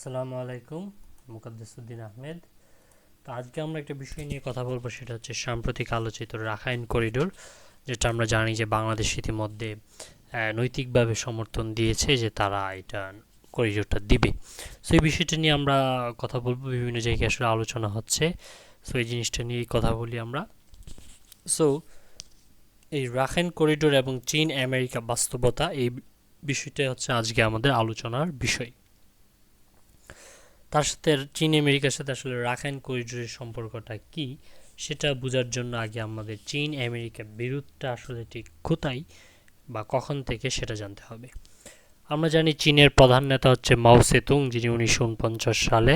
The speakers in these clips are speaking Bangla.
আসসালামু আলাইকুম মুকাদ্দেসুদ্দিন আহমেদ। তো আজকে আমরা একটা বিষয় নিয়ে কথা বলব, সেটা হচ্ছে সাম্প্রতিক আলোচিত রাখাইন করিডোর, যেটা আমরা জানি যে বাংলাদেশ ইতিমধ্যে নৈতিকভাবে সমর্থন দিয়েছে যে তারা এটা করিডোরটা দিবে। সো এই বিষয়টা নিয়ে আমরা কথা বলব, বিভিন্ন জায়গায় আসলে আলোচনা হচ্ছে। সো এই জিনিসটা নিয়েই কথা বলি আমরা। সো এই রাখাইন করিডোর এবং চীন আমেরিকা বাস্তবতা, এই বিষয়টা হচ্ছে আজকে আমাদের আলোচনার বিষয়। তার সাথে চীন আমেরিকার সাথে আসলে রাখাইন করিডোরের সম্পর্কটা কি, সেটা বোঝার জন্য আগে আমাদের চীন আমেরিকা বিরোধটা আসলে ঠিক কোথায় বা কখন থেকে সেটা জানতে হবে। আমরা জানি চীনের প্রধান নেতা হচ্ছে মাও সেতুং, যিনি উনিশশো উনপঞ্চাশ সালে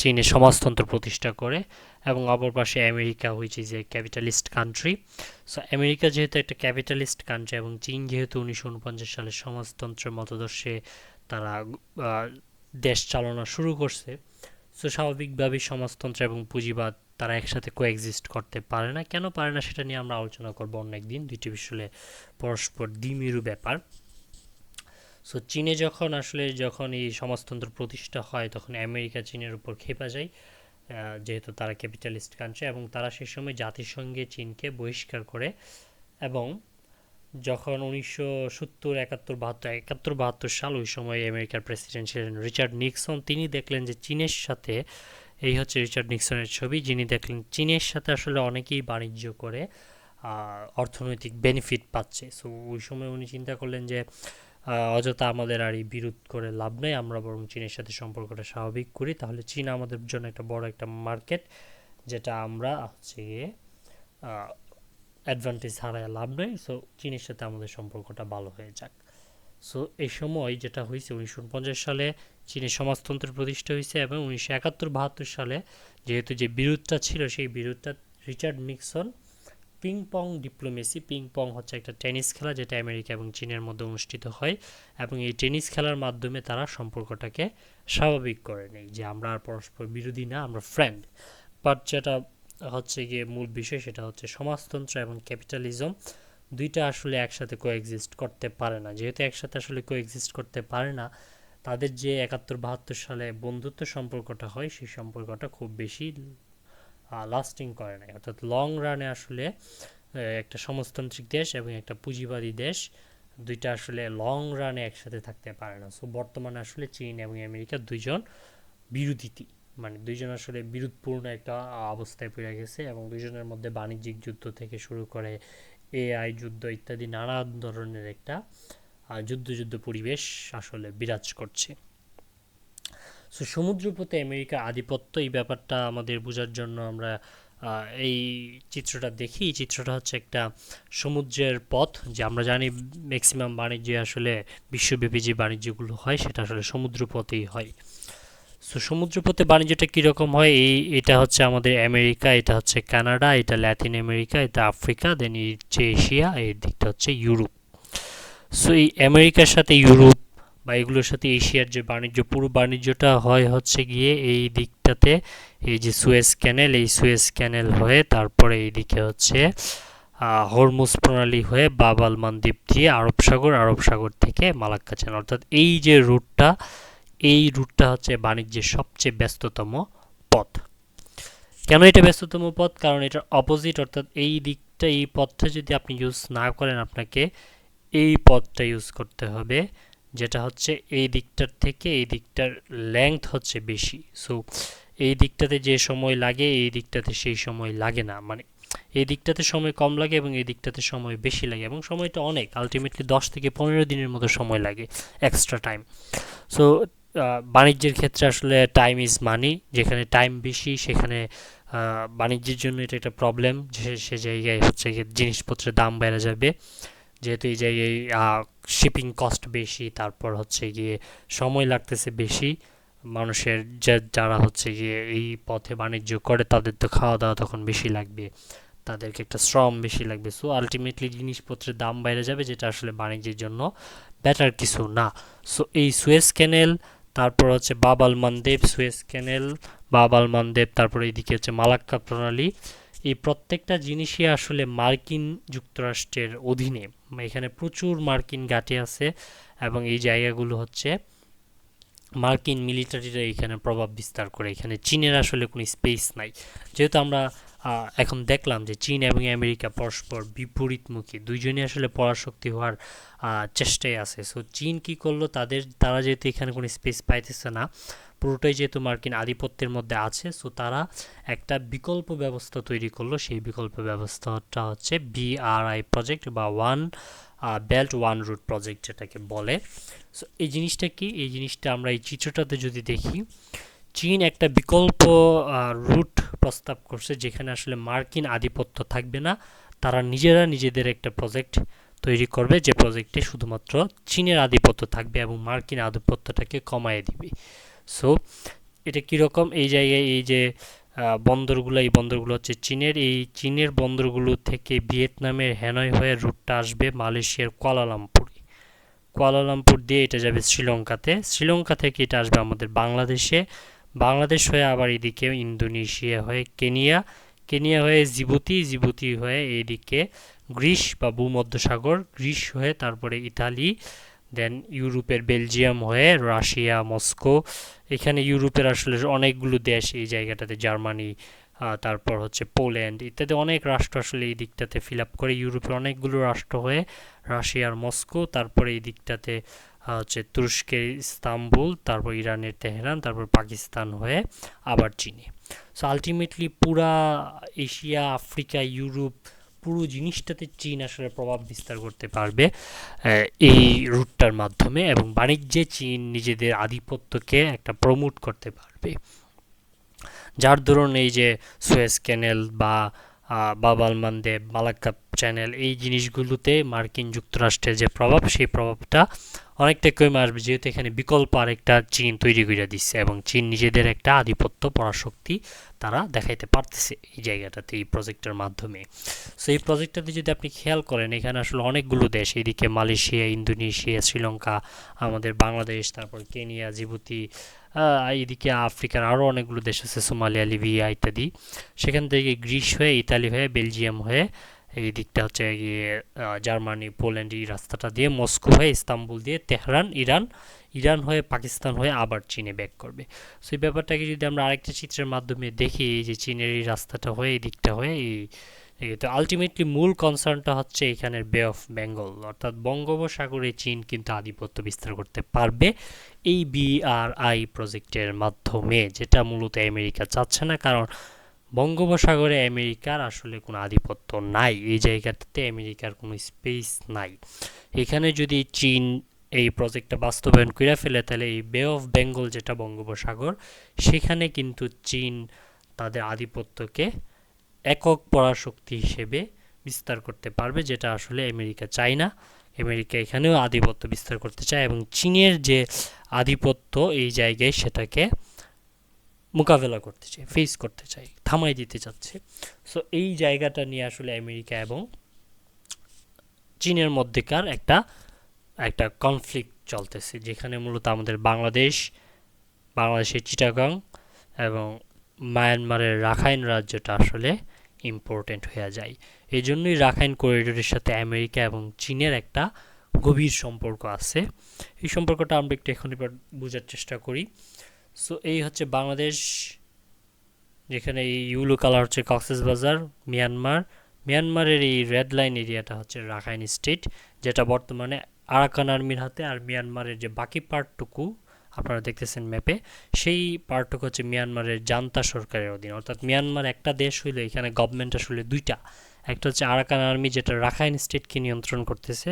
চীনে সমাজতন্ত্র প্রতিষ্ঠা করে এবং অপর পাশে America which is a capitalist country so America যেহেতু একটা ক্যাপিটালিস্ট কান্ট্রি এবং চীন যেহেতু উনিশশো উনপঞ্চাশ সালে সমাজতন্ত্রের মতদর্শে তারা দেশ চালনা শুরু করছে সো স্বাভাবিকভাবেই সমাজতন্ত্র এবং পুঁজিবাদ তারা একসাথে কোএক্সিস্ট করতে পারে না। কেন পারে না সেটা নিয়ে আমরা আলোচনা করব অন্য একদিন দুইটি বিষয়ে পরস্পর দ্বিমেরু ব্যাপার। সো চীনে যখন আসলে যখন এই সমাজতন্ত্র প্রতিষ্ঠা হয়, তখন আমেরিকা চীনের উপর খেপা যায় যেহেতু তারা ক্যাপিটালিস্ট কান্ট্রি এবং তারা সেই সময় জাতিসংঘে চীনকে বহিষ্কার করে এবং যখন উনিশশো সত্তর, একাত্তর, বাহাত্তর একাত্তর, বাহাত্তর সাল ওই সময় আমেরিকার প্রেসিডেন্ট ছিলেন রিচার্ড নিক্সন। তিনি দেখলেন যে চীনের সাথে, এই হচ্ছে রিচার্ড নিক্সনের ছবি, যিনি দেখলেন চীনের সাথে আসলে অনেকেই বাণিজ্য করে অর্থনৈতিক বেনিফিট পাচ্ছে। সো ওই সময় উনি চিন্তা করলেন যে অযথা আমাদের আর এই বিরোধ করে লাভ নেই, আমরা বরং চীনের সাথে সম্পর্কটা স্বাভাবিক করি। তাহলে চীন আমাদের জন্য একটা বড় একটা মার্কেট যেটা আমরা হচ্ছে অ্যাডভান্টেজ হারায় লাভ নেই সো চীনের সাথে আমাদের সম্পর্কটা ভালো হয়ে যাক। সো এই সময় যেটা হয়েছে, উনিশশো উনপঞ্চাশ সালে চীনের সমাজতন্ত্রের প্রতিষ্ঠা হয়েছে এবং উনিশশো একাত্তর বাহাত্তর সালে যেহেতু যে বিরোধটা ছিল, সেই বিরোধটা Richard Nixon, ping pong diplomacy, ping pong হচ্ছে একটা টেনিস খেলা যেটা আমেরিকা এবং চীনের মধ্যে অনুষ্ঠিত হয় এবং এই টেনিস খেলার মাধ্যমে তারা সম্পর্কটাকে স্বাভাবিক করে নেয় যে আমরা আর পরস্পর বিরোধী না, আমরা ফ্রেন্ড বাট যেটা হচ্ছে গিয়ে মূল বিষয়, সেটা হচ্ছে সমাজতন্ত্র এবং ক্যাপিটালিজম। দুইটা আসলে একসাথে কোএক্সিস্ট করতে পারে না। যেহেতু একসাথে আসলে কোএক্সিস্ট করতে পারে না, তাদের যে একাত্তর বাহাত্তর সালে বন্ধুত্ব সম্পর্কটা হয়, সেই সম্পর্কটা খুব বেশি লাস্টিং করে না অর্থাৎ লং রানে আসলে একটা সমাজতান্ত্রিক দেশ এবং একটা পুঁজিবাদী দেশ, দুইটা আসলে লং রানে একসাথে থাকতে পারে না। সো বর্তমানে আসলে চীন এবং আমেরিকা দুইজন বিরোধীতি মানে দুইজন আসলে বিরোধপূর্ণ একটা অবস্থায় পড়ে গেছে এবং দুইজনের মধ্যে বাণিজ্যিক যুদ্ধ থেকে শুরু করে এআই যুদ্ধ ইত্যাদি নানান ধরনের একটা যুদ্ধ যুদ্ধ পরিবেশ আসলে বিরাজ করছে। সো সমুদ্রপথে আমেরিকার আধিপত্য এই ব্যাপারটা আমাদের বোঝার জন্য আমরা এই চিত্রটা দেখি। চিত্রটা হচ্ছে একটা সমুদ্রের পথ, যে আমরা জানি ম্যাক্সিমাম বাণিজ্যে আসলে বিশ্বব্যাপী যে বাণিজ্যগুলো হয়, সেটা আসলে সমুদ্রপথেই হয়। সো সমুদ্রপথে বাণিজ্যটা কীরকম হয়? এই এটা হচ্ছে আমাদের আমেরিকা এটা হচ্ছে কানাডা এটা ল্যাটিন আমেরিকা এটা আফ্রিকা দেন এই হচ্ছে এশিয়া এই দিকটা হচ্ছে ইউরোপ। সো এই আমেরিকার সাথে ইউরোপ বা এগুলোর সাথে এশিয়ার যে বাণিজ্য পুরো বাণিজ্যটা হয় হচ্ছে গিয়ে এই দিকটাতে এই যে সুয়েজ ক্যানেল এই সুয়েজ ক্যানেল হয়ে তারপরে এইদিকে হচ্ছে আহ, হরমুজ প্রণালী হয়ে বাবাল মানদ্বীপ দিয়ে আরব সাগর আরব সাগর থেকে মালাক্কা চ্যানেল। অর্থাৎ এই যে রুটটা এই রুটটা হচ্ছে বাণিজ্যের সবচেয়ে ব্যস্ততম পথ। কেন এটা ব্যস্ততম পথ? কারণ এটার অপোজিট অর্থাৎ এই দিকটা, এই পথটা যদি আপনি ইউজ না করেন আপনাকে, এই পথটা ইউজ করতে হবে, যেটা হচ্ছে এই দিকটার থেকে এই দিকটার লেংথ হচ্ছে বেশি। সো এই দিকটাতে যে সময় লাগে, এই দিকটাতে সেই সময় লাগে না। মানে এই দিকটাতে সময় কম লাগে এবং এই দিকটাতে সময় বেশি লাগে এবং সময়টা অনেক। আলটিমেটলি দশ থেকে পনেরো দিনের মতো সময় লাগে এক্সট্রা টাইম সো বাণিজ্যের ক্ষেত্রে আসলে টাইম ইজ মানি যেখানে টাইম বেশি, সেখানে বাণিজ্যের জন্য এটা একটা প্রবলেম যে সে জায়গায় হচ্ছে জিনিসপত্রের দাম বেড়ে যাবে। যেহেতু এই জায়গায় শিপিং কস্ট বেশি, তারপর হচ্ছে গিয়ে সময় লাগতেছে বেশি, মানুষের যারা হচ্ছে গিয়ে এই পথে বাণিজ্য করে, তাদের তো খাওয়া দাওয়া তখন বেশি লাগবে, তাদেরকে একটা শ্রম বেশি লাগবে। সো আলটিমেটলি জিনিসপত্রের দাম বাইরে যাবে, যেটা আসলে বাণিজ্যের জন্য বেটার কিছু না। সো এই সুয়েজ ক্যানেল তারপর হচ্ছে বাবাল মানদেব, সুয়েস ক্যানেল বাবাল মানদেব, তারপর এদিকে হচ্ছে মালাক্কা প্রণালী। এই প্রত্যেকটা জিনিসই আসলে মার্কিন যুক্তরাষ্ট্রের অধীনে। এখানে প্রচুর মার্কিন ঘাঁটি আছে এবং এই জায়গাগুলো হচ্ছে মার্কিন মিলিটারিরা এখানে প্রভাব বিস্তার করে। এখানে চীনের আসলে কোনো স্পেস নাই। যেহেতু আমরা এখন দেখলাম যে চীন এবং আমেরিকা পরস্পর বিপরীতমুখী, দুইজনই আসলে পরাশক্তি হওয়ার চেষ্টায় আছে। সো চীন কি করল? তাদের, তারা যেহেতু এখানে কোনো স্পেস পাইতেছে না, পুরোটাই যেহেতু মার্কিন আধিপত্যের মধ্যে আছে সো তারা একটা বিকল্প ব্যবস্থা তৈরি করল। সেই বিকল্প ব্যবস্থাটা হচ্ছে বিআরআই প্রজেক্ট বা one belt one route project যেটাকে বলে। সো এই জিনিসটা কি? এই জিনিসটা আমরা এই চিত্রটাতে যদি দেখি, চীন একটা বিকল্প রুট প্রস্তাব করছে যেখানে আসলে মার্কিন আধিপত্য থাকবে না। তারা নিজেরা নিজেদের একটা প্রজেক্ট তৈরি করবে যে প্রজেক্টে শুধুমাত্র চীনের আধিপত্য থাকবে এবং মার্কিন আধিপত্যটাকে কমায় দিবে। সো এটা কীরকম? এই জায়গায় এই যে বন্দরগুলো, এই বন্দরগুলো হচ্ছে চীনের। এই চীনের বন্দরগুলো থেকে ভিয়েতনামের হ্যানয় হয়ে রুটটা আসবে মালয়েশিয়ার কুয়ালালামপুরে। কুয়ালালামপুর দিয়ে এটা যাবে শ্রীলঙ্কাতে। শ্রীলঙ্কা থেকে এটা আসবে আমাদের বাংলাদেশে। বাংলাদেশ হয়ে আবার এদিকে ইন্দোনেশিয়া হয়ে কেনিয়া। কেনিয়া হয়ে জিবুতি জিবুতি হয়ে এইদিকে গ্রিস বা ভূমধ্যসাগর, গ্রিস হয়ে তারপরে ইতালি। দেন ইউরোপের বেলজিয়াম হয়ে রাশিয়া মস্কো এখানে ইউরোপের আসলে অনেকগুলো দেশ এই জায়গাটাতে জার্মানি তারপর হচ্ছে পোল্যান্ড ইত্যাদি অনেক রাষ্ট্র আসলে এই দিকটাতে ফিল আপ করে। ইউরোপের অনেকগুলো রাষ্ট্র হয়ে রাশিয়ার মস্কো তারপরে এই দিকটাতে হচ্ছে তুরস্কের ইস্তাম্বুল, তারপর ইরানের তেহরান, তারপর পাকিস্তান হয়ে আবার চীনে। সো আলটিমেটলি পুরা এশিয়া আফ্রিকা ইউরোপ পুরো জিনিসটাতে চীন আসলে প্রভাব বিস্তার করতে পারবে এই রুটটার মাধ্যমে এবং বাণিজ্যে চীন নিজেদের আধিপত্যকে একটা প্রমোট করতে পারবে। যার ধরুন এই যে সুয়েজ ক্যানেল বা আহ, বাব আল মালাক্কা চ্যানেল। এই জিনিসগুলোতে মার্কিন যুক্তরাষ্ট্রের যে প্রভাব সেই প্রভাবটা অনেকটা কমে আসবে। যেহেতু এখানে বিকল্প আরেকটা চীন তৈরি করে দিচ্ছে এবং চীন নিজেদের একটা আধিপত্য পরাশক্তি তারা দেখাইতে পারতেছে এই জায়গাটাতে এই প্রজেক্টের মাধ্যমে। সো এই প্রজেক্টটাতে যদি আপনি খেয়াল করেন এখানে আসলে অনেকগুলো দেশ এদিকে মালয়েশিয়া ইন্দোনেশিয়া শ্রীলঙ্কা আমাদের বাংলাদেশ তারপর কেনিয়া জিবুতি এদিকে আফ্রিকার আরও অনেকগুলো দেশ আছে, সোমালিয়া, লিবিয়া ইত্যাদি। সেখান থেকে গ্রিস হয়ে, ইতালি হয়ে, বেলজিয়াম হয়ে, এই দিকটা হচ্ছে গিয়ে জার্মানি, পোল্যান্ড এই রাস্তাটা দিয়ে মস্কো হয়ে, ইস্তাম্বুল দিয়ে তেহরান, ইরান ইরান হয়ে, পাকিস্তান হয়ে আবার চীনে ব্যাক করবে। সো ব্যাপারটাকে যদি আমরা আরেকটা চিত্রের মাধ্যমে দেখি যে চীনের এই রাস্তাটা হয়ে, এই দিকটা হয়ে, এই তো আলটিমেটলি মূল কনসার্নটা হচ্ছে এখানের বে অফ বেঙ্গল অর্থাৎ বঙ্গোপসাগরে চীন কিন্তু আধিপত্য বিস্তার করতে পারবে এই বিআরআই প্রজেক্টের মাধ্যমে, যেটা মূলত আমেরিকা চাচ্ছে না, কারণ বঙ্গোপসাগরে আমেরিকার আসলে কোনো আধিপত্য নাই, এই জায়গাটাতে আমেরিকার কোনো স্পেস নাই। এখানে যদি চীন এই প্রজেক্টটা বাস্তবায়ন করে ফেলে, তাহলে এই বে অফ বেঙ্গল যেটা বঙ্গোপসাগর, সেখানে কিন্তু চীন তাদের আধিপত্যকে একক পরাশক্তি হিসেবে বিস্তার করতে পারবে, যেটা আসলে আমেরিকা চায় না। আমেরিকা এখানেও আধিপত্য বিস্তার করতে চায় এবং চীনের যে আধিপত্য এই জায়গায় সেটাকে মোকাবেলা করতে চায় ফেস করতে চায় থামাই দিতে চাচ্ছে। সো এই জায়গাটা নিয়ে আসলে আমেরিকা এবং চীনের মধ্যেকার একটা একটা কনফ্লিক্ট চলতেছে, যেখানে মূলত আমাদের বাংলাদেশ, বাংলাদেশের চিটাগাং এবং মায়ানমারের রাখাইন রাজ্যটা আসলে ইম্পর্টেন্ট হয়ে যায়। এই জন্যই রাখাইন করিডোরের সাথে আমেরিকা এবং চীনের একটা গভীর সম্পর্ক আছে। এই সম্পর্কটা আমরা একটু এখন এবার বোঝার চেষ্টা করি। সো এই হচ্ছে বাংলাদেশ, যেখানে এই ইউলো কালার হচ্ছে কক্সেস বাজার, মিয়ানমার। মিয়ানমারের এই রেড লাইন এরিয়াটা হচ্ছে রাখাইন স্টেট যেটা বর্তমানে আরাকান আর্মির হাতে আর মিয়ানমারের যে বাকি পার্টটুকু আপনারা দেখতেছেন ম্যাপে সেই পার্টটুকু হচ্ছে মিয়ানমারের জান্তা সরকারের অধীন। অর্থাৎ মিয়ানমার একটা দেশ হইলে, এখানে গভর্নমেন্ট আসলে দুইটা। একটা হচ্ছে আরাকান আর্মি যেটা রাখাইন স্টেটকে নিয়ন্ত্রণ করতেছে,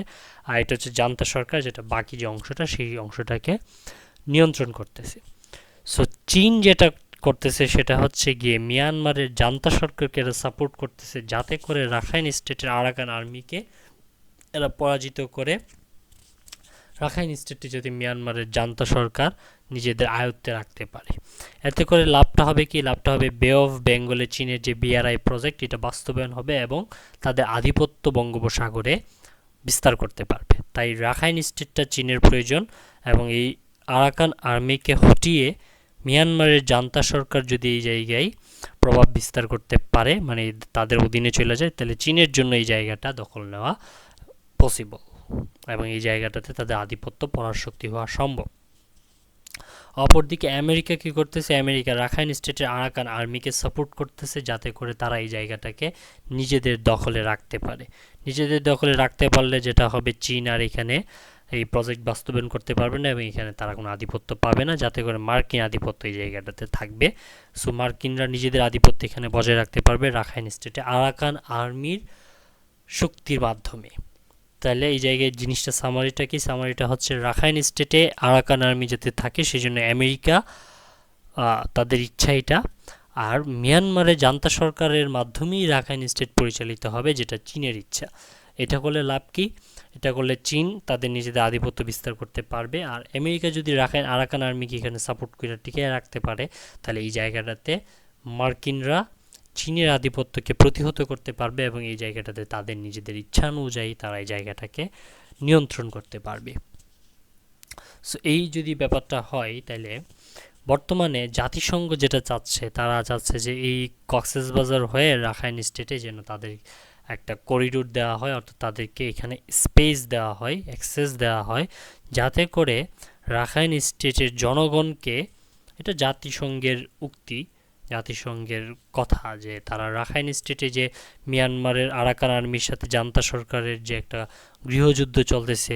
আর এটা হচ্ছে জান্তা সরকার, যেটা বাকি যে অংশটা, সেই অংশটাকে নিয়ন্ত্রণ করতেছে। সো চীন যেটা করতেছে, সেটা হচ্ছে গিয়ে মিয়ানমারের জান্তা সরকারকে এরা সাপোর্ট করতেছে, যাতে করে রাখাইন স্টেটের আরাকান আর্মিকে এরা পরাজিত করে রাখাইন স্টেটটি যদি মিয়ানমারের জান্তা সরকার নিজেদের আয়ত্তে রাখতে পারে। এতে করে লাভটা হবে কি? লাভটা হবে বে অফ বেঙ্গলে চীনের যে বিআরআই প্রজেক্ট এটা বাস্তবায়ন হবে এবং তাদের আধিপত্য বঙ্গোপসাগরে বিস্তার করতে পারবে। তাই রাখাইন স্টেটটা চীনের প্রয়োজন এবং এই আরাকান আর্মিকে হটিয়ে মিয়ানমারের জান্তা সরকার যদি এই জায়গায় প্রভাব বিস্তার করতে পারে মানে তাদের অধীনে চলে যায়, তাহলে চীনের জন্য এই জায়গাটা দখল নেওয়া পসিবল এবং এই জায়গাটাতে তাদের আধিপত্য পরাশক্তি হওয়া সম্ভব। অপরদিকে আমেরিকা কি করতেছে? আমেরিকা রাখাইন স্টেটের আরাকান আর্মিকে সাপোর্ট করতেছে যাতে করে তারা এই জায়গাটাকে নিজেদের দখলে রাখতে পারে। নিজেদের দখলে রাখতে পারলে যেটা হবে, চীন আর এখানে এই প্রজেক্ট বাস্তবায়ন করতে পারবে না এবং এখানে তারা কোনো আধিপত্য পাবে না, যাতে করে মার্কিন আধিপত্য এই জায়গাটাতে থাকবে। সো মার্কিনরা নিজেদের আধিপত্য এখানে বজায় রাখতে পারবে রাখাইন স্টেটে আরাকান আর্মির শক্তির মাধ্যমে। তাহলে এই জায়গায় জিনিসটা সামারিটা কি? সামারিটা হচ্ছে রাখাইন স্টেটে আরাকান আর্মি যাতে থাকে সেই জন্য আমেরিকা তাদের ইচ্ছা এটা। আর মিয়ানমারে জান্তা সরকারের মাধ্যমেই রাখাইন স্টেট পরিচালিত হবে, যেটা চীনের ইচ্ছা। এটা করলে লাভ কি? এটা করলে চীন তাদের নিজেদের আধিপত্য বিস্তার করতে পারবে। আর আমেরিকা যদি রাখাইন, আরাকান আর্মিকে এখানে সাপোর্ট করে টিকে রাখতে পারে, তাহলে এই জায়গাটাতে মার্কিনরা চীনের আধিপত্যকে প্রতিহত করতে পারবে এবং এই জায়গাটাতে তাদের নিজেদের ইচ্ছা অনুযায়ী তারা এই জায়গাটাকে নিয়ন্ত্রণ করতে পারবে। সো এই যদি ব্যাপারটা হয় তাহলে বর্তমানে জাতিসংঘ যেটা চাচ্ছে, তারা চাচ্ছে যে এই কক্সেস বাজার হয়ে রাখাইন স্টেটে যেন তাদের একটা করিডোর দেওয়া হয়, অর্থাৎ তাদেরকে এখানে স্পেস দেওয়া হয়, অ্যাক্সেস দেওয়া হয়, যাতে করে রাখাইন স্টেটের জনগণকে এটা জাতিসংঘের উক্তি জাতিসংঘের কথা যে তারা রাখাইন স্টেটে যে মিয়ানমারের আরাকান আর্মির সাথে জান্তা সরকারের যে একটা গৃহযুদ্ধ চলতেছে,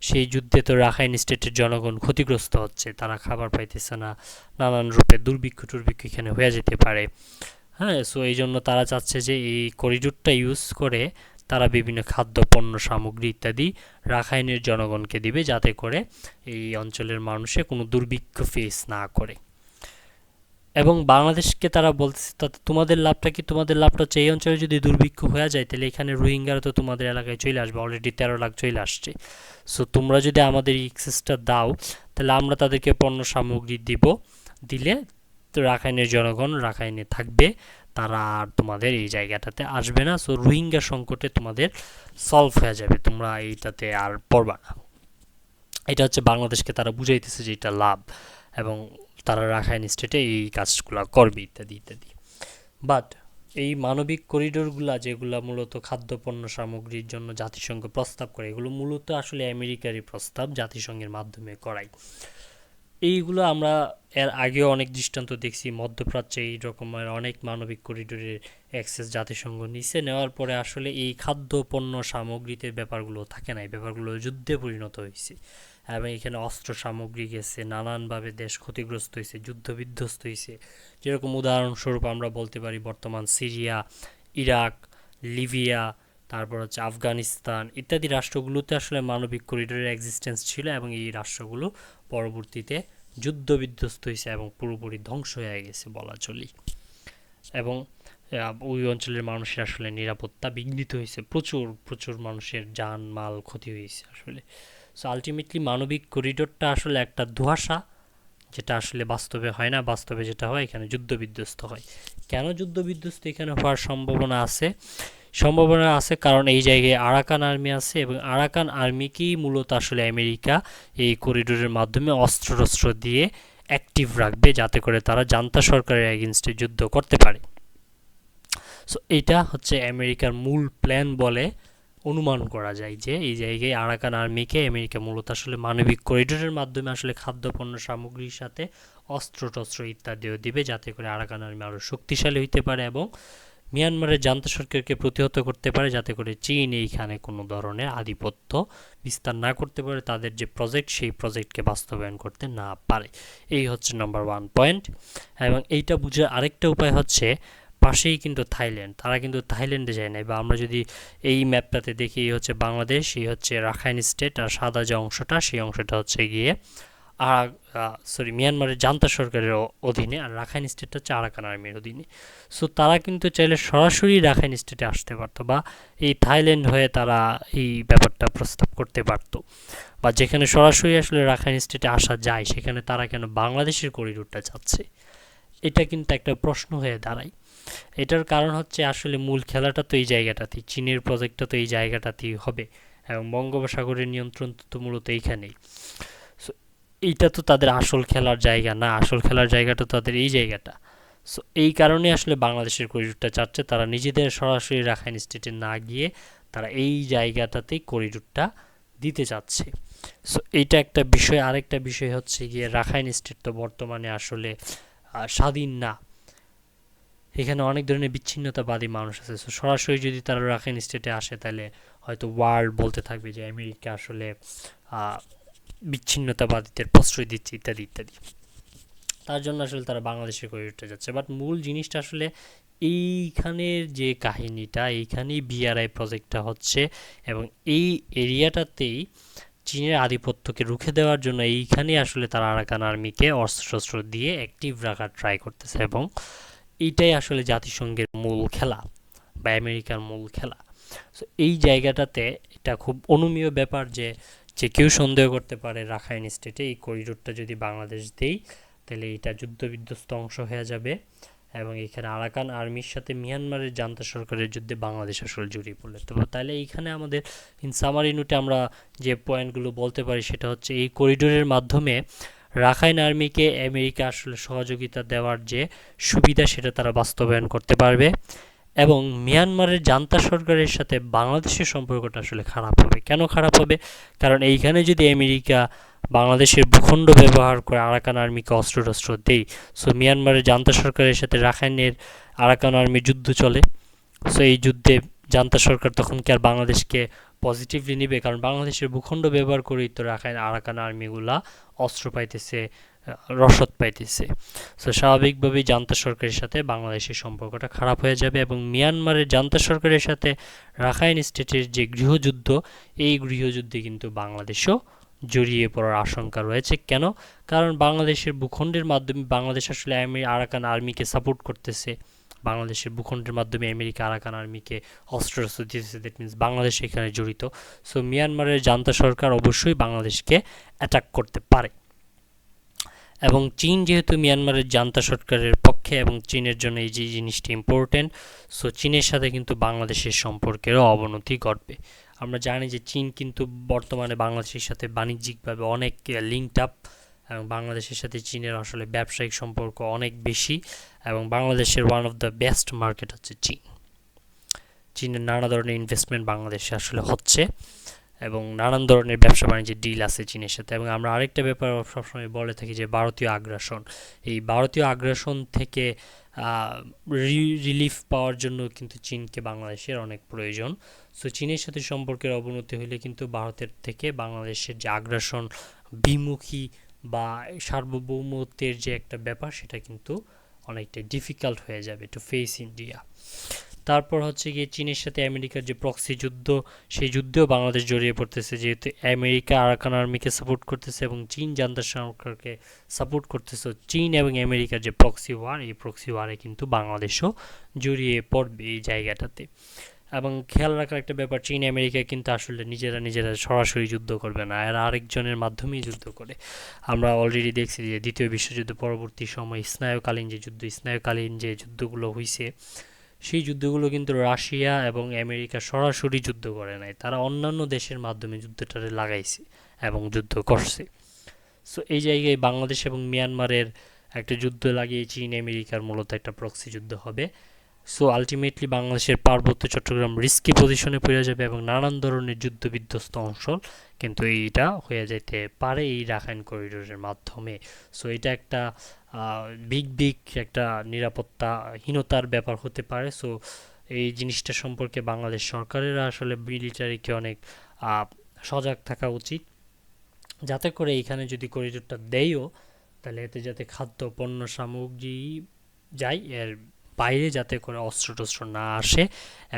সেই যুদ্ধে তো রাখাইন স্টেটের জনগণ ক্ষতিগ্রস্ত হচ্ছে। তারা খাবার পাইতেছে না, নানান রূপে দুর্ভিক্ষ টুর্ভিক্ষ এখানে হয়ে যেতে পারে। হ্যাঁ সো এই জন্য তারা চাচ্ছে যে এই করিডোরটা ইউজ করে তারা বিভিন্ন খাদ্য, পণ্য, সামগ্রী ইত্যাদি রাখাইনের জনগণকে দিবে যাতে করে এই অঞ্চলের মানুষে কোনো দুর্ভিক্ষ ফেস না করে। এবং বাংলাদেশকে তারা বলতেছে তাতে তোমাদের লাভটা কি? তোমাদের লাভটা হচ্ছে এই অঞ্চলে যদি দুর্ভিক্ষ হয়ে যায়, তাহলে এখানে রোহিঙ্গারা তো তোমাদের এলাকায় চলে আসবে। অলরেডি তেরো লাখ চলে আসছে। সো তোমরা যদি আমাদের এক্সেসটা দাও, তাহলে আমরা তাদেরকে পণ্য সামগ্রী দিব। দিলে রাখাইনের জনগণ রাখাইনে থাকবে। তারা আর তোমাদের এই জায়গাটাতে আসবে না। সো রোহিঙ্গা সংকটে তোমাদের সলভ হয়ে যাবে। তোমরা এইটাতে আর পড়বা না। এটা হচ্ছে বাংলাদেশকে তারা বুঝাইতেছে যে এটা লাভ এবং তারা রাখাইন স্টেটে এই কাজগুলো করবে, ইত্যাদি ইত্যাদি। বাট এই মানবিক করিডোরগুলো যেগুলো মূলত খাদ্যপণ্য সামগ্রীর জন্য জাতিসংঘ প্রস্তাব করে, এগুলো মূলত আসলে আমেরিকারই প্রস্তাব জাতিসংঘের মাধ্যমে করাই এইগুলো আমরা এর আগেও অনেক দৃষ্টান্ত দেখছি। মধ্যপ্রাচ্যে এই রকমের অনেক মানবিক করিডোরের অ্যাক্সেস জাতিসংঘ নিচে নেওয়ার পরে আসলে এই খাদ্য পণ্য সামগ্রীতে ব্যাপারগুলো থাকে না, এই ব্যাপারগুলো যুদ্ধে পরিণত হয়েছে। এবং এখানে অস্ত্র সামগ্রী গেছে, নানানভাবে দেশ ক্ষতিগ্রস্ত হয়েছে, যুদ্ধ বিধ্বস্ত হয়েছে। যেরকম উদাহরণস্বরূপ আমরা বলতে পারি বর্তমান সিরিয়া, ইরাক, লিবিয়া, তারপর হচ্ছে আফগানিস্তান ইত্যাদি রাষ্ট্রগুলোতে আসলে মানবিক করিডোরের এক্সিস্টেন্স ছিল এবং এই রাষ্ট্রগুলো পরবর্তীতে যুদ্ধ বিধ্বস্ত হয়েছে এবং পুরোপুরি ধ্বংস হয়ে গেছে বলা চলি। এবং ওই অঞ্চলের মানুষের আসলে নিরাপত্তা বিঘ্নিত হয়েছে প্রচুর প্রচুর মানুষের যান মাল ক্ষতি হয়েছে আসলে। সো আলটিমেটলি মানবিক করিডোরটা আসলে একটা ধোঁয়াশা, যেটা আসলে বাস্তবে হয় না। বাস্তবে যেটা হয়, এখানে যুদ্ধ বিধ্বস্ত হয়। কেন যুদ্ধ বিধ্বস্ত এখানে হওয়ার সম্ভাবনা আছে? সম্ভাবনা আছে কারণ এই জায়গায় আরাকান আর্মি আছে এবং আরাকান আর্মিকেই মূলত আসলে আমেরিকা এই করিডোরের মাধ্যমে অস্ত্র টস্ত্র দিয়ে অ্যাক্টিভ রাখবে যাতে করে তারা জান্তা সরকারের এগেনস্টে যুদ্ধ করতে পারে। সো এটা হচ্ছে আমেরিকার মূল প্ল্যান বলে অনুমান করা যায় যে এই জায়গায় আরাকান আর্মিকে আমেরিকা মূলত আসলে মানবিক করিডোরের মাধ্যমে আসলে খাদ্যপণ্য সামগ্রীর সাথে অস্ত্র টস্ত্র ইত্যাদিও দিবে যাতে করে আরাকান আর্মি আরও শক্তিশালী হইতে পারে এবং মিয়ানমারের জান্ত সরকারকে প্রতিহত করতে পারে, যাতে করে চীন এইখানে কোনো ধরনের আধিপত্য বিস্তার না করতে পারে, তাদের যে প্রজেক্ট সেই প্রজেক্টকে বাস্তবায়ন করতে না পারে। এই হচ্ছে নাম্বার ওয়ান পয়েন্ট এবং এইটা বুঝে আরেকটা উপায় হচ্ছে, পাশেই কিন্তু থাইল্যান্ড। তারা কিন্তু থাইল্যান্ডে যায় নাই। বা আমরা যদি এই ম্যাপটাতে দেখি, এই হচ্ছে বাংলাদেশ, এই হচ্ছে রাখাইন স্টেট আর সাদা যে অংশটা, সেই অংশটা হচ্ছে গিয়ে আর সরি মিয়ানমারের জান্তা সরকারের অধীনে আর রাখাইন স্টেট হচ্ছে আরাকান আর্মির অধীনে। সো তারা কিন্তু চাইলে সরাসরি রাখাইন স্টেটে আসতে পারতো বা এই থাইল্যান্ড হয়ে তারা এই ব্যাপারটা প্রস্তাব করতে পারতো। বা যেখানে সরাসরি আসলে রাখাইন স্টেটে আসা যায়, সেখানে তারা কেন বাংলাদেশের করিডোরটা চাচ্ছে? এটা কিন্তু একটা প্রশ্ন হয়ে দাঁড়ায়। এটার কারণ হচ্ছে আসলে মূল খেলাটা তো এই জায়গাটাতেই, চীনের প্রজেক্টটা তো এই জায়গাটাতেই হবে। এবং বঙ্গোপসাগরের নিয়ন্ত্রণ তো মূলত এইখানেই। এইটা তো তাদের আসল খেলার জায়গা না, আসল খেলার জায়গাটা তাদের এই জায়গাটা। সো এই কারণে আসলে বাংলাদেশের করিডোরটা চাচ্ছে, তারা নিজেদের সরাসরি রাখাইন স্টেটে না গিয়ে তারা এই জায়গাটাতেই করিডোরটা দিতে চাচ্ছে। সো এইটা একটা বিষয়। আরেকটা বিষয় হচ্ছে গিয়ে রাখাইন স্টেট তো বর্তমানে আসলে স্বাধীন না। এখানে অনেক ধরনের বিচ্ছিন্নতাবাদী মানুষ আছে। সো সরাসরি যদি তারা রাখাইন স্টেটে আসে, তাহলে হয়তো ওয়ার্ল্ড বলতে থাকবে যে আমেরিকা আসলে বিচ্ছিন্নতাবাদীদের প্রশ্রয় দিচ্ছে ইত্যাদি ইত্যাদি। তার জন্য আসলে তারা বাংলাদেশে করে উঠতে যাচ্ছে। বাট মূল জিনিসটা আসলে এইখানের যে কাহিনীটা, এইখানেই বিআরআই প্রজেক্টটা হচ্ছে এবং এই এরিয়াটাতেই চীনের আধিপত্যকে রুখে দেওয়ার জন্য এইখানেই আসলে তারা আরাকান আর্মিকে অস্ত্র দিয়ে অ্যাক্টিভ রাখার ট্রাই করতেছে এবং এইটাই আসলে জাতিসংঘের মূল খেলা বা আমেরিকার মূল খেলা। সো এই জায়গাটাতে এটা খুব অনুমীয় ব্যাপার যে যে কেউ সন্দেহ করতে পারে রাখাইন স্টেটে, এই করিডোরটা যদি বাংলাদেশ দেই, তাহলে এটা যুদ্ধবিধ্বস্ত অংশ হয়ে যাবে। এবং এখানে আরাকান আর্মির সাথে মিয়ানমারের জান্তা সরকারের যুদ্ধে বাংলাদেশ আসলে জড়িয়ে পড়লে। তো তাহলে এইখানে আমাদের ইন সামারি নোটে আমরা যে পয়েন্টগুলো বলতে পারি, সেটা হচ্ছে এই করিডোরের মাধ্যমে রাখাইন আর্মিকে আমেরিকা আসলে সহযোগিতা দেওয়ার যে সুবিধা, সেটা তারা বাস্তবায়ন করতে পারবে। এবং মিয়ানমারের জান্তা সরকারের সাথে বাংলাদেশের সম্পর্কটা আসলে খারাপ হবে। কেন খারাপ হবে? কারণ এইখানে যদি আমেরিকা বাংলাদেশের ভূখণ্ড ব্যবহার করে আরাকান আর্মিকে অস্ত্র টস্ত্র দেই সো মিয়ানমারের জান্তা সরকারের সাথে রাখাইনের আরাকান আর্মি যুদ্ধ চলে। সো এই যুদ্ধে জান্তা সরকার তখন কি আর বাংলাদেশকে পজিটিভলি নিবে? কারণ বাংলাদেশের ভূখণ্ড ব্যবহার করেই তো রাখাইন আরাকান আর্মিগুলা অস্ত্র পাইতেছে রসদ পাইতেছে। সো স্বাভাবিকভাবেই জান্তা সরকারের সাথে বাংলাদেশের সম্পর্কটা খারাপ হয়ে যাবে এবং মিয়ানমারের জান্তা সরকারের সাথে রাখাইন স্টেটের যে গৃহযুদ্ধ, এই গৃহযুদ্ধে কিন্তু বাংলাদেশও জড়িয়ে পড়ার আশঙ্কা রয়েছে। কেন? কারণ বাংলাদেশের ভূখণ্ডের মাধ্যমে, বাংলাদেশ আসলে আরাকান আর্মিকে সাপোর্ট করতেছে। বাংলাদেশের ভূখণ্ডের মাধ্যমে আমেরিকা আরাকান আর্মিকে অস্ত্র দিতেছে। দ্যাট মিনস বাংলাদেশ এখানে জড়িত। সো মিয়ানমারের জান্তা সরকার অবশ্যই বাংলাদেশকে অ্যাটাক করতে পারে। এবং চীন যেহেতু মিয়ানমারের জান্তা সরকারের পক্ষে এবং চীনের জন্য এই যে জিনিসটি ইম্পর্টেন্ট সো চীনের সাথে কিন্তু বাংলাদেশের সম্পর্কেরও অবনতি ঘটবে। আমরা জানি যে চীন কিন্তু বর্তমানে বাংলাদেশের সাথে বাণিজ্যিকভাবে অনেক লিঙ্কড আপ এবং বাংলাদেশের সাথে চীনের আসলে ব্যবসায়িক সম্পর্ক অনেক বেশি এবং বাংলাদেশের one of the best market হচ্ছে চীন। চীনের নানা ধরনের ইনভেস্টমেন্ট বাংলাদেশে আসলে হচ্ছে। এবং নানান ধরনের ব্যবসা বাণিজ্যের ডিল আছে চীনের সাথে এবং আমরা আরেকটা ব্যাপার সবসময় বলে থাকি যে ভারতীয় আগ্রাসন। এই ভারতীয় আগ্রাসন থেকে রিলিফ পাওয়ার জন্য কিন্তু চীনকে বাংলাদেশের অনেক প্রয়োজন। সো চীনের সাথে সম্পর্কের অবনতি হলে কিন্তু ভারতের থেকে বাংলাদেশের যে আগ্রাসন বিমুখী বা সার্বভৌমত্বের যে একটা ব্যাপার, সেটা কিন্তু অনেকটা ডিফিকাল্ট হয়ে যাবে টু ফেস ইন্ডিয়া তারপর হচ্ছে গিয়ে চীনের সাথে আমেরিকার যে প্রক্সি যুদ্ধ, সেই যুদ্ধেও বাংলাদেশ জড়িয়ে পড়তেছে যেহেতু আমেরিকা আরাকান আর্মিকে সাপোর্ট করতেছে এবং চীন জান্তার সরকারকে সাপোর্ট করতেছে। চীন এবং আমেরিকার যে প্রক্সি ওয়ার এই প্রক্সি ওয়ারে কিন্তু বাংলাদেশও জড়িয়ে পড়বে এই জায়গাটাতে। এবং খেয়াল রাখার একটা ব্যাপার, চীন আমেরিকা কিন্তু আসলে নিজেরা নিজেরা সরাসরি যুদ্ধ করবে না, এরা আরেকজনের মাধ্যমেই যুদ্ধ করে। আমরা অলরেডি দেখছি যে দ্বিতীয় বিশ্বযুদ্ধ পরবর্তী সময় স্নায়ুকালীন যে যুদ্ধ, স্নায়ুকালীন যে যুদ্ধগুলো হয়েছে সেই যুদ্ধগুলো কিন্তু রাশিয়া এবং আমেরিকা সরাসরি যুদ্ধ করে নাই। তারা অন্যান্য দেশের মাধ্যমে যুদ্ধটারে লাগাইছে এবং যুদ্ধ করছে। সো এই জায়গায় বাংলাদেশ এবং মিয়ানমারের একটা যুদ্ধ লাগিয়ে চীন, আমেরিকার মূলত একটা প্রক্সি যুদ্ধ হবে। সো আলটিমেটলি বাংলাদেশের পার্বত্য চট্টগ্রাম রিস্কি পজিশনে পড়ে যাবে এবং নানান ধরনের যুদ্ধ বিধ্বস্ত অঞ্চল কিন্তু এইটা হয়ে যেতে পারে এই রাখাইন করিডোরের মাধ্যমে। সো এটা একটা বিগ বিগ একটা নিরাপত্তাহীনতার ব্যাপার হতে পারে। সো এই জিনিসটা সম্পর্কে বাংলাদেশ সরকারের আসলে মিলিটারিকে অনেক সজাগ থাকা উচিত। যাতে করে এখানে যদি করিডোরটা দেয়ও, তাহলে এতে যাতে খাদ্য, পণ্য, সামগ্রী যায় এর বাইরে যাতে করে অস্ত্র টস্ত্র না আসে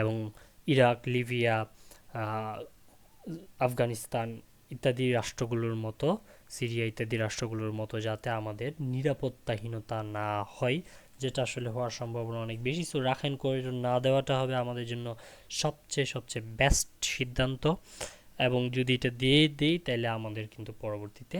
এবং ইরাক, লিবিয়া আফগানিস্তান ইত্যাদি রাষ্ট্রগুলোর মতো, সিরিয়া ইত্যাদি রাষ্ট্রগুলোর মতো যাতে আমাদের নিরাপত্তাহীনতা না হয়, যেটা আসলে হওয়ার সম্ভাবনা অনেক বেশি। সো রাখাইন করিডোর না দেওয়াটা হবে আমাদের জন্য সবচেয়ে সবচেয়ে বেস্ট সিদ্ধান্ত এবং যদি এটা দিয়ে দিই তাহলে আমাদের কিন্তু পরবর্তীতে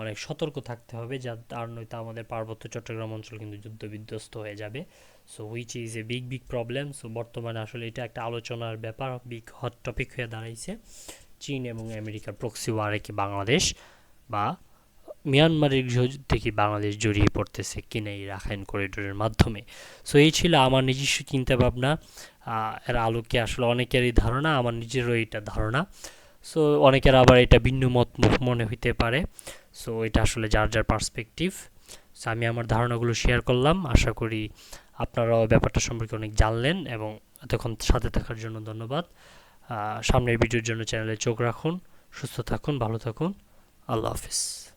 অনেক সতর্ক থাকতে হবে যা আর নয়তো আমাদের পার্বত্য চট্টগ্রাম অঞ্চল কিন্তু যুদ্ধ বিধ্বস্ত হয়ে যাবে। So which is a big big problem so বর্তমানে আসলে এটা একটা আলোচনার ব্যাপার বিগ হট টপিক হয়ে দাঁড়াইছে। চীন এবং আমেরিকার প্রক্সি ওয়ারে কি বাংলাদেশ বা মিয়ানমারের গৃহযুদ্ধে কি বাংলাদেশ জড়িয়ে পড়তেছে কিনা এই রাখাইন করিডোরের মাধ্যমে? সো এই ছিল আমার নিজস্ব চিন্তা ভাবনা এর আলোকে আসলে অনেকেরই ধারণা, আমার নিজেরও এইটা ধারণা। সো অনেকের আবার এটা ভিন্ন মত মনে হইতে পারে। সো এটা আসলে যার যার পার্সপেক্টিভ সো আমি আমার ধারণাগুলো শেয়ার করলাম। আশা করি আপনারাও ব্যাপারটা সম্পর্কে অনেক জানলেন এবং এতক্ষণ সাথে থাকার জন্য ধন্যবাদ। সামনের ভিডিওর জন্য চ্যানেলে চোখ রাখুন, সুস্থ থাকুন, ভালো থাকুন। আল্লাহ হাফিজ।